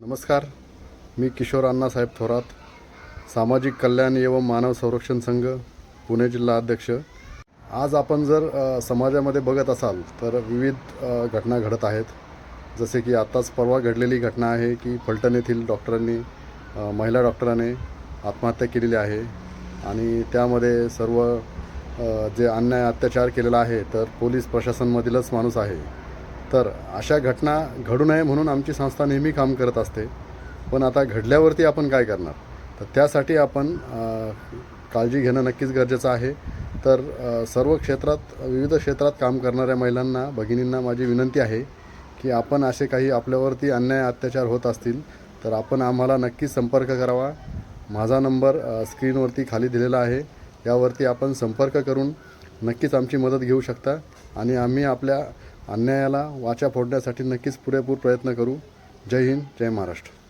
नमस्कार. मी किशोर अण्णासाहेब थोरात सामाजिक कल्याण एवं मानव संरक्षण संघ पुणे जिल्हा अध्यक्ष. आज आपण जर समाजामध्ये बघत असाल तर विविध घटना घडत आहेत. जसे की आत्ताच परवा घडलेली घटना आहे की फलटण येथील डॉक्टरांनी महिला डॉक्टराने आत्महत्या केलेली आहे. आणि त्यामध्ये सर्व जे अन्याय अत्याचार केलेला आहे तर पोलीस प्रशासनमधीलच माणूस आहे. तर अशा घटना घडू नये म्हणून आमची संस्था नेहमी काम करत असते. पण आता घडल्यावरती आपण काय करणार? तर त्यासाठी आपण काळजी घेणं नक्कीच गरजेचं आहे. तर सर्व क्षेत्रात विविध क्षेत्रात काम करणाऱ्या महिलांना भगिनींना माझी विनंती आहे की आपण असे काही आपल्यावरती अन्याय अत्याचार होत असतील तर आपण आम्हाला नक्कीच संपर्क करावा. माझा नंबर स्क्रीनवरती खाली दिलेला आहे. यावरती आपण संपर्क करून नक्कीच आमची मदत घेऊ शकता आणि आम्ही आपल्या अन्यायाला वाचा फोडण्यासाठी नक्कीच पुरेपूर प्रयत्न करू. जय हिंद जय महाराष्ट्र.